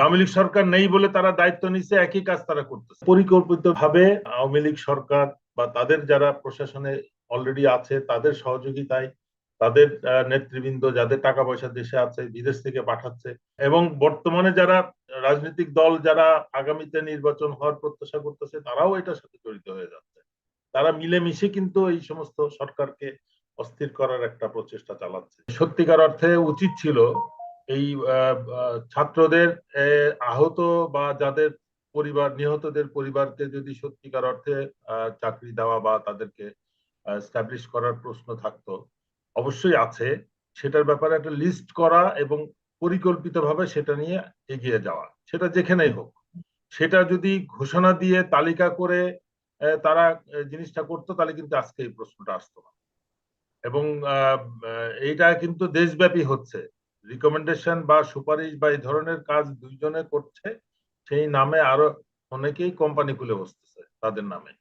আওয়ামী লীগ সরকার নেই বলে তারা দায়িত্ব নিচ্ছে একই কাজ তারা করতেছে। পরিকল্পিত ভাবে আওয়ামী লীগ সরকার বা তাদের যারা প্রশাসনে অলরেডি আছে, তাদের সহযোগিতায় তাদের নেতৃবৃন্দ যাদের টাকা পয়সা দেশে আছে, বিদেশ থেকে পাঠাচ্ছে এবং বর্তমানে যারা রাজনৈতিক দল যারা আগামীতে নির্বাচন হওয়ার প্রত্যাশা করতেছে, তারাও এটার সাথে জড়িত হয়ে যাচ্ছে। তারা মিলেমিশে কিন্তু এই সমস্ত সরকারকে অস্থির করার একটা প্রচেষ্টা চালাচ্ছে। সত্যিকার অর্থে উচিত ছিল এই ছাত্রদের আহ, আহত বা যাদের পরিবার নিহতদের পরিবারকে যদি সত্যিকার অর্থে চাকরি দেওয়া বা তাদেরকে স্টাবলিশ করার প্রশ্ন থাকতো অবশ্যই আছে। সেটার ব্যাপারে একটা লিস্ট করা এবং পরিকল্পিতভাবে সেটা নিয়ে এগিয়ে যাওয়া। সেটা যেখানেই হোক। সেটা যদি ঘোষণা দিয়ে তালিকা করে তারা জিনিসটা করতো তাহলে কিন্তু আজকে এই প্রশ্নটা আসতো না। এবং এইটা কিন্তু দেশব্যাপী হচ্ছে। রিকমেন্ডেশন বা সুপারিশ বা এই ধরনের কাজ দুইজনে করছে সেই নামে আরও অনেকেই কোম্পানি খুলে বসতেছে তাদের নামে।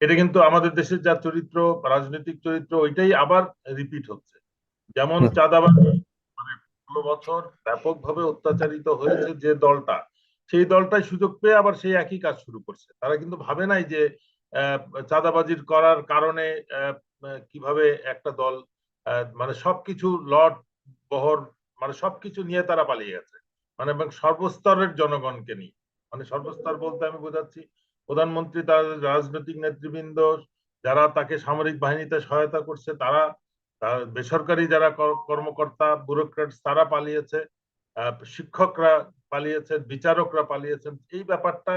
এটা কিন্তু আমাদের দেশের যা চরিত্র রাজনৈতিক চরিত্র ওইটাই আবার রিপিট হচ্ছে। যেমন। চাঁদাবাজি মানে ষোলো বছর ব্যাপকভাবে অত্যাচারিত হয়েছে যে দলটা সেই দলটাই সুযোগ পেয়ে আবার সেই একই কাজ শুরু করছে। তারা কিন্তু ভাবে নাই যে আহ, চাঁদাবাজির করার কারণে কীভাবে একটা দল মানে সবকিছু লট বহর মানে সবকিছু নিয়ে তারা পালিয়ে গেছে। মানে এবং সর্বস্তরের জনগণকে নিয়ে। মানে সর্বস্তর বলতে আমি বোঝাচ্ছি, প্রধানমন্ত্রী, তার রাজনৈতিক নেতৃবৃন্দ, যারা তাকে সামরিক বাহিনীতে সহায়তা করছে, তারা বেসরকারি যারা কর্মকর্তা ব্যুরোক্রেটস তারা পালিয়েছে শিক্ষকরা পালিয়েছে, বিচারকরা পালিয়েছেন এই ব্যাপারটা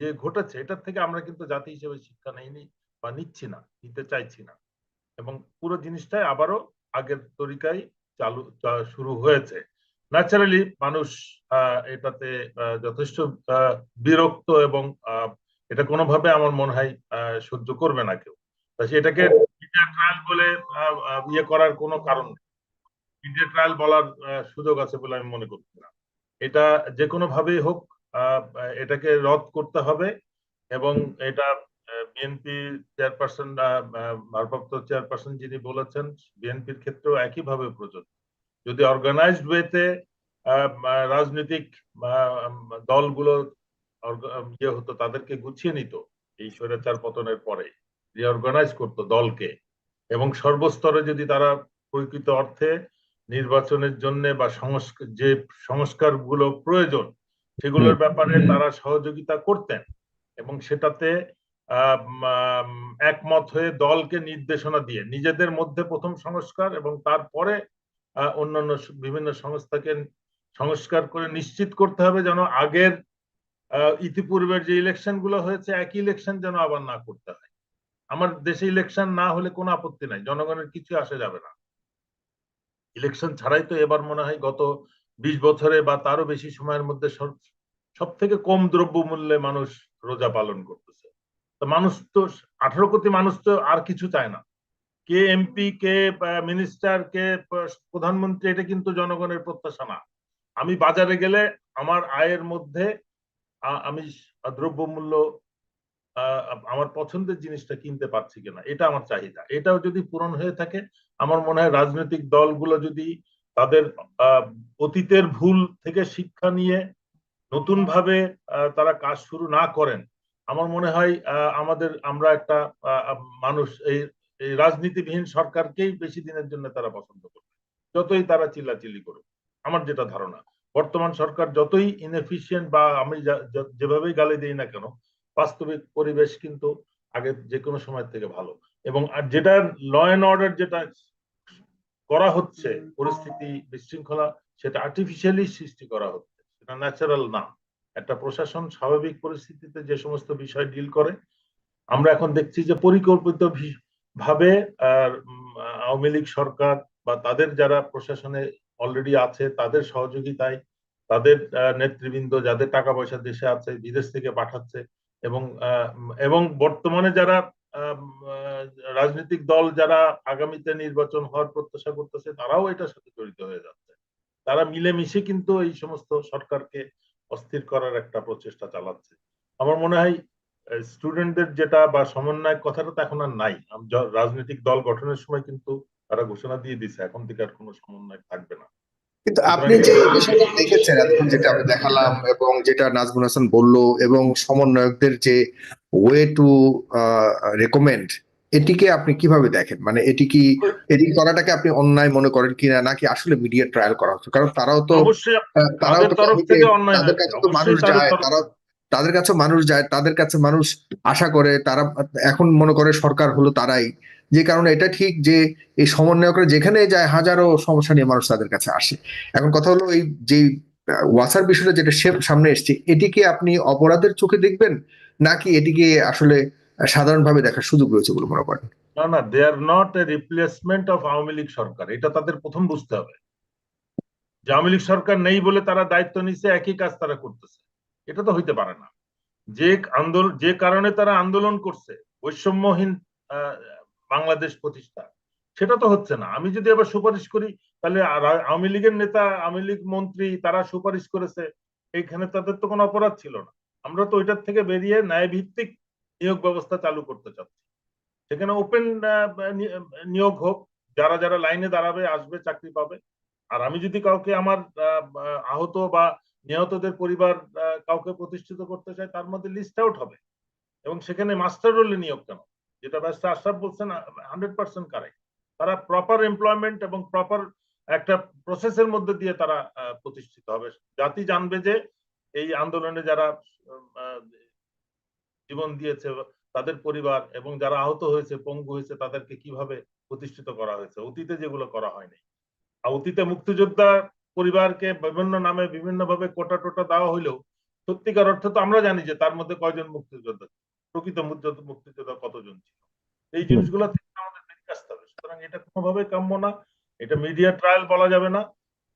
যে ঘটেছে, এটার থেকে আমরা কিন্তু জাতি হিসেবে শিক্ষা নেইনি বা নিচ্ছি না, নিতে চাইছি না। এবং পুরো জিনিসটাই আবারও আগের তরিকায় চালু শুরু হয়েছে। ন্যাচারালি মানুষ এটাতে যথেষ্ট বিরক্ত এবং এটা কোনোভাবে আমার মনে হয় সহ্য করবে না কেউ। সেটাকে মিডিয়া ট্রায়াল বলে ইয়ে করার কোনো কারণ নেই। মিডিয়া ট্রায়াল বলার সুযোগ আছে বলে আমি মনে করছি না। এটা যে কোনো ভাবেই হোক এটাকে রদ করতে হবে এবং এটা বিএনপি চেয়ারপারসন ভারপ্রাপ্ত চেয়ারপারসন যিনি বলেছেন, বিএনপির ক্ষেত্রেও একইভাবে প্রযোজ্য। যদি অর্গানাইজড ওয়েতে রাজনৈতিক দলগুলো ইয়ে হতো, তাদেরকে গুছিয়ে নিত এই স্বৈরাচার পতনের পরে রিঅর্গানাইজ করতো দলকে, এবং সর্বস্তরে যদি তারা প্রকৃত অর্থে নির্বাচনের জন্য বা সংস্কার যে সংস্কারগুলো প্রয়োজন, সেগুলোর ব্যাপারে তারা সহযোগিতা করতেন, এবং সেটাতে একমত হয়ে দলকে নির্দেশনা দিয়ে নিজেদের মধ্যে প্রথম সংস্কার এবং তারপরে অন্যান্য বিভিন্ন সংস্থাকে সংস্কার করে নিশ্চিত করতে হবে যেন আগের ইতিপূর্বের যে ইলেকশনগুলো হয়েছে, একই ইলেকশন যেন আবার না করতে হয়। আমার দেশে ইলেকশন না হলে কোনো আপত্তি নাই, জনগণের কিছু আসে যাবে না। ইলেকশন ছাড়াই তো এবার মনে হয় গত বিশ বছরে বা তারও বেশি সময়ের মধ্যে সব থেকে কম দ্রব্য মূল্যে মানুষ রোজা পালন করতেছে তো মানুষ তো, আঠারো কোটি মানুষ তো আর কিছু চায় না। কে এমপি, কে মিনিস্টার কে প্রধানমন্ত্রী, এটা কিন্তু জনগণের প্রত্যাশা না। আমি বাজারে গেলে আমার আয়ের মধ্যে আমি দ্রব্যমূল্য আমার পছন্দের জিনিসটা কিনতে পারছি কিনা, এটা আমার চাহিদা। এটাও যদি পূরণ হয়ে থাকে, আমার মনে হয় রাজনৈতিক দলগুলো যদি তাদের অতীতের ভুল থেকে শিক্ষা নিয়ে নতুন ভাবে তারা কাজ শুরু না করেন আমার মনে হয় আমাদের, আমরা একটা মানুষ, এই এই রাজনীতিবিহীন সরকারকেই বেশি দিনের জন্য তারা পছন্দ করবে। যতই তারা চিল্লাচিল্লি করুক, আমার যেটা ধারণা। বর্তমান সরকার যতই ইনএফিসিয়েন্ট বা আমি যেভাবেই গালি দিই না কেন, বাস্তবিক পরিবেশ কিন্তু আগে যে কোনো সময় থেকে ভালো। এবং আর যেটা ল অ্যান্ড অর্ডার যেটা করা হচ্ছে, পরিস্থিতি বিশৃঙ্খলা, সেটা আর্টিফিশিয়ালি সৃষ্টি করা হচ্ছে, সেটা ন্যাচারাল না। একটা প্রশাসন স্বাভাবিক পরিস্থিতিতে যে সমস্ত বিষয় ডিল করে, আমরা এখন দেখছি যে পরিকল্পিত ভাবে আওয়ামী লীগ সরকার বা তাদের যারা প্রশাসনে অলরেডি আছে, তাদের সহযোগিতায় তাদের নেতৃবৃন্দ যাদের টাকা পয়সা দেশে আছে, বিদেশ থেকে পাঠাচ্ছে এবং এবং বর্তমানে যারা রাজনৈতিক দল যারা আগামীতে নির্বাচন হওয়ার প্রত্যাশা করতেছে, তারাও এটার সাথে জড়িত হয়ে যাচ্ছে। তারা মিলেমিশে কিন্তু এই সমস্ত সরকারকে অস্থির করার একটা প্রচেষ্টা চালাচ্ছে। আমার মনে হয় স্টুডেন্টদের যেটা বা সমন্বয় কথাটা তো এখন আর নাই। রাজনৈতিক দল গঠনের সময় কিন্তু তারা ঘোষণা দিয়ে দিছে এখন থেকে আর কোনো সমন্বয় থাকবে না। কিন্তু আপনি যে বিষয়টা দেখেছেন এতক্ষণ যেটা আমি দেখালাম এবং যেটা নাজমুল হাসান বলল এবং সমন্বয়কদের যে ওয়ে টু রেকমেন্ড এটিকে আপনি কীভাবে দেখেন? মানে এটি কি এটি করাটাকে আপনি অন্যায় মনে করেন কিনা নাকি আসলে মিডিয়া ট্রায়াল করা হচ্ছে? কারণ তারাও তো তারাও তো তরফ থেকে তাদের কাছে তো মানুষ যায় তারা তাদের কাছে মানুষ যায় তাদের কাছে মানুষ আশা করে তারা এখন মনে করে সরকার হলো তারাই। যে কারণে এটা ঠিক যে এই সমন্বয়করা যেখানে যায় হাজারো সমস্যা নিয়ে মানুষ তাদের কাছে আসে। এখন কথা হলো এই যে ওয়াসার বিষয়টা যেটা সামনে এসছে এটিকে আপনি অপরাধের চোখে দেখবেন? নাকি এটিকে আসলে সাধারণভাবে দেখার সুযোগ রয়েছে বলে মনে করেন। না না they are not a replacement of Awami League সরকার। এটা তাদের প্রথম বুঝতে হবে। যে আওয়ামী লীগ সরকার নেই বলে তারা দায়িত্ব নিচ্ছে একই কাজ তারা করতেছে। এটা তো হইতে পারে না। যে আন্দোলন যে কারণে তারা আন্দোলন করছে, বৈষম্যহীন বাংলাদেশ প্রতিষ্ঠা, সেটা তো হচ্ছে না। আমি যদি আবার সুপারিশ করি, তাহলে আওয়ামী লীগের নেতা, আওয়ামী লীগ মন্ত্রী তারা সুপারিশ করেছে, এইখানে তাদের তো কোনো অপরাধ ছিল না। আমরা তো ওইটার থেকে বেরিয়ে ন্যায় ভিত্তিক নিয়োগ ব্যবস্থা চালু করতে চাচ্ছি। সেখানে ওপেন নিয়োগ হোক যারা যারা লাইনে দাঁড়াবে আসবে চাকরি পাবে। আর আমি যদি কাউকে আমার আহ, আহ, আহত বা নিহতদের পরিবার কাউকে প্রতিষ্ঠিত করতে চাই তার মধ্যে লিস্ট আউট হবে। এবং সেখানে মাস্টার রোলে নিয়োগ কেন? যেটা ব্যস্ত আশরাফ বলছেন হান্ড্রেড পার্সেন্ট কারেক্ট তারা প্রপার এমপ্লয়মেন্ট এবং প্রপার একটা প্রসেসের মধ্যে দিয়ে তারা প্রতিষ্ঠিত হবে। জাতি জানবে যে এই আন্দোলনে যারা জীবন দিয়েছে, তাদের পরিবার এবং যারা আহত হয়েছে, পঙ্গু হয়েছে, তাদেরকে কীভাবে প্রতিষ্ঠিত করা হয়েছে? অতীতে যেগুলো করা হয়নি। অতীতে মুক্তিযোদ্ধা পরিবারকে বিভিন্ন নামে বিভিন্ন ভাবে কোটা টোটা দেওয়া হইলেও, সত্যিকার অর্থে তো আমরা জানি যে তার মধ্যে কয়জন মুক্তিযোদ্ধা প্রকৃত মুক্তিযোদ্ধা মুক্তিযোদ্ধা কতজন ছিল? এই জিনিসগুলো থেকে আমাদের বেরিয়ে আসতে হবে। সুতরাং এটা কোনোভাবে কাম্য না। এটা মিডিয়া ট্রায়াল বলা যাবে না।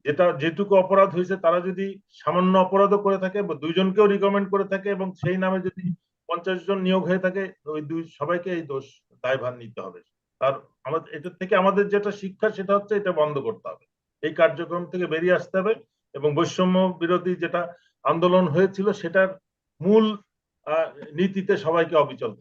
যেটা, যেটুকু অপরাধ হয়েছে, তারা যদি সামান্য অপরাধও করে থাকে, বা দুইজনকেও রিকমেন্ড করে থাকে এবং সেই নামে যদি পঞ্চাশ জন নিয়োগ হয়ে থাকে, ওই দুই, সবাইকে এই দোষ দায়ভার নিতে হবে। তার আমাদের এটা থেকে আমাদের যেটা শিক্ষা সেটা হচ্ছে এটা বন্ধ করতে হবে। এই কার্যক্রম থেকে বেরিয়ে আসতে হবে এবং বৈষম্য বিরোধী যেটা আন্দোলন হয়েছিল সেটার মূল নীতিতে সবাইকে অবিচল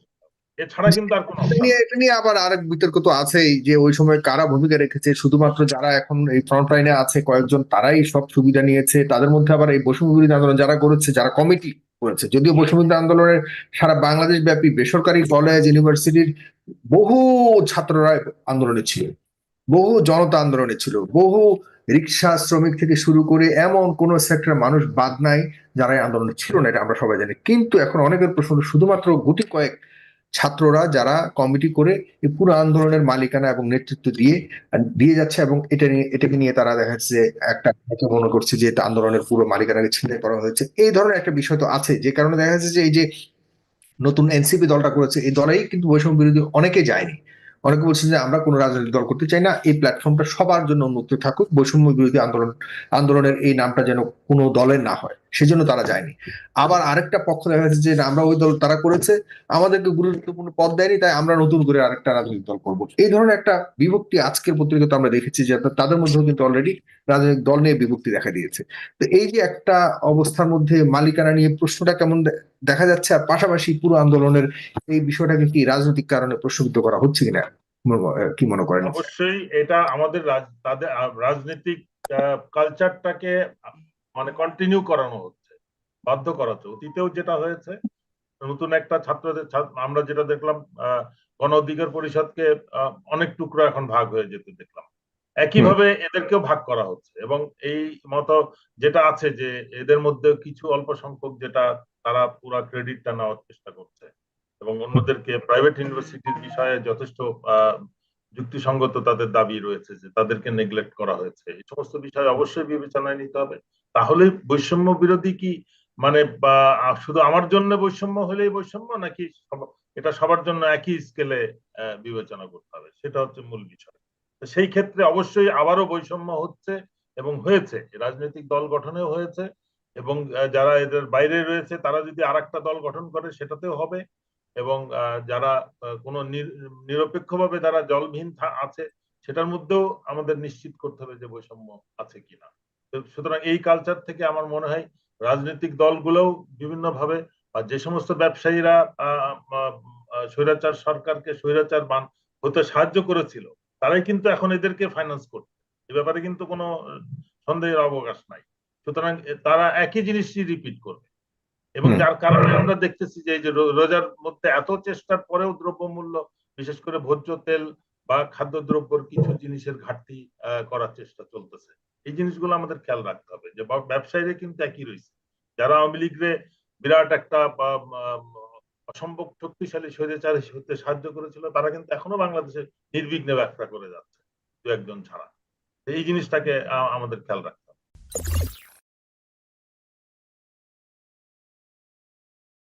এছাড়া কিন্তু আর কোনো এটা নিয়ে আবার আরেক বিতর্ক তো আছেই যে ওই সময় কারা ভূমিকা রেখেছে? শুধুমাত্র যারা এখন এই ফ্রন্ট লাইনে আছে, কয়েকজন তারাই সব সুবিধা নিয়েছে। তাদের মধ্যে আবার এই বৈষম্য বিরোধী আন্দোলন যারা করেছে যারা কমিটি করেছে। যদিও বৈষম্য আন্দোলনের সারা বাংলাদেশ ব্যাপী বেসরকারি কলেজ, ইউনিভার্সিটির বহু ছাত্ররা আন্দোলনে ছিল, বহু জনতা আন্দোলনে ছিল, বহু রিক্সা শ্রমিক থেকে শুরু করে এমন কোন সেক্টরের মানুষ বাদ নাই যারা আন্দোলনে ছিল না, এটা আমরা সবাই জানি। কিন্তু এখন অনেকের প্রশ্ন শুধুমাত্র গুটি কয়েক ছাত্ররা যারা কমিটি করে এই পুরো আন্দোলনের মালিকানা এবং নেতৃত্ব দিয়ে দিয়ে যাচ্ছে এবং এটা নিয়ে, এটাকে নিয়ে তারা দেখা যাচ্ছে একটা মনে করছে যে আন্দোলনের পুরো মালিকানাকে ছিনতাই করা হয়েছে। এই ধরনের একটা বিষয় তো আছে, যে কারণে দেখা যাচ্ছে যে এই যে নতুন এনসিপি দলটা করেছে, এই দলেই কিন্তু বৈষম্য বিরোধী অনেকে যায়নি। অনেকে বলছেন যে আমরা কোনো রাজনৈতিক দল করতে চাই না, এই প্ল্যাটফর্মটা সবার জন্য উন্মুক্ত থাকুক, বৈষম্য বিরোধী আন্দোলন, আন্দোলনের এই নামটা যেন কোনো দলের না হয়, সেজন্য তারা যায়নি। আবার আরেকটা পক্ষ দেখা যাচ্ছে যে আমরা ওই দল তারা করেছে, আমাদেরকে গুরুত্বপূর্ণ পদ দেয়নি, তাই আমরা নতুন করে আরেকটা রাজনৈতিক দল করব। এই ধরনের একটা বিভক্তি আজকের পত্রিকাতে আমরা দেখেছি যে তাদের মধ্যেও কিন্তু অলরেডি রাজনৈতিক দল নিয়ে বিভক্তি দেখা দিয়েছে। তো এই যে একটা অবস্থার মধ্যে মালিকানা নিয়ে প্রশ্নটা কেমন দেখা যাচ্ছে, আর পাশাপাশি পুরো আন্দোলনের এই বিষয়টাকে কি রাজনৈতিক কারণে প্রশ্নবিদ্ধ করা হচ্ছে কিনা কি মনে করেন অবশ্যই এটা আমাদের তাদের রাজনৈতিক কালচারটাকে মানে কন্টিনিউ করানো হচ্ছে বাধ্য করা হচ্ছে। অতীতেও যেটা হয়েছে নতুন একটা ছাত্রদের আমরা যেটা দেখলাম গণ অধিকার পরিষদকে অনেক টুকরো এখন ভাগ হয়ে যেতে দেখলাম। একইভাবে এদেরকেও ভাগ করা হচ্ছে এবং এই মতো যেটা আছে যে এদের মধ্যে কিছু অল্প সংখ্যক যেটা তারা পুরো ক্রেডিটটা নেওয়ার চেষ্টা করছে এবং অন্যদেরকে প্রাইভেট ইউনিভার্সিটির বিষয়ে যথেষ্ট আহ, যুক্তিসঙ্গত তাদের দাবি রয়েছে যে তাদেরকে নেগলেক্ট করা হয়েছে। এই সমস্ত বিষয় অবশ্যই বিবেচনায় নিতে হবে। তাহলে বৈষম্য বিরোধী কি? মানে শুধু আমার জন্য বৈষম্য হলেই বৈষম্য নাকি এটা সবার জন্য একই স্কেলে বিবেচনা করতে হবে? সেটা হচ্ছে মূল বিষয়। সেই ক্ষেত্রে অবশ্যই আবারও বৈষম্য হচ্ছে এবং হয়েছে। রাজনৈতিক দল গঠনেও হয়েছে এবং যারা এদের বাইরে রয়েছে তারা যদি আর দল গঠন করে সেটাতেও হবে। এবং যারা কোনো নির- নিরপেক্ষভাবে যারা জলবিহীন আছে, সেটার মধ্যেও আমাদের নিশ্চিত করতে হবে যে বৈষম্য আছে কিনা। সুতরাং এই কালচার থেকে আমার মনে হয় রাজনৈতিক দলগুলোও বিভিন্নভাবে যে সমস্ত ব্যবসায়ীরা স্বৈরাচার সরকারকে স্বৈরাচার বান, হতে সাহায্য করেছিল, তারাই কিন্তু এখন এদেরকে ফাইন্যান্স করছে। এ ব্যাপারে কিন্তু কোনো সন্দেহের অবকাশ নাই। সুতরাং তারা একই জিনিসই রিপিট করবে। এবং যার কারণে আমরা দেখতেছি যে যে রোজার মধ্যে এত চেষ্টার পরেও দ্রব্যমূল্য বিশেষ করে ভোজ্য তেল বা খাদ্যদ্রব্যের কিছু জিনিসের ঘাটতি করার চেষ্টা চলতেছে। এই জিনিসগুলো আমাদের খেয়াল রাখতে হবে যে ব্যবসায়ীরা কিন্তু একই রয়েছে। যারা আওয়ামী লীগরে বিরাট একটা বা, অসম্ভব শক্তিশালী স্বৈরাচারী হতে সাহায্য করেছিল তারা কিন্তু এখনও বাংলাদেশে নির্বিঘ্নে ব্যবসা করে যাচ্ছে দু একজন ছাড়া এই জিনিসটাকে আমাদের খেয়াল রাখতে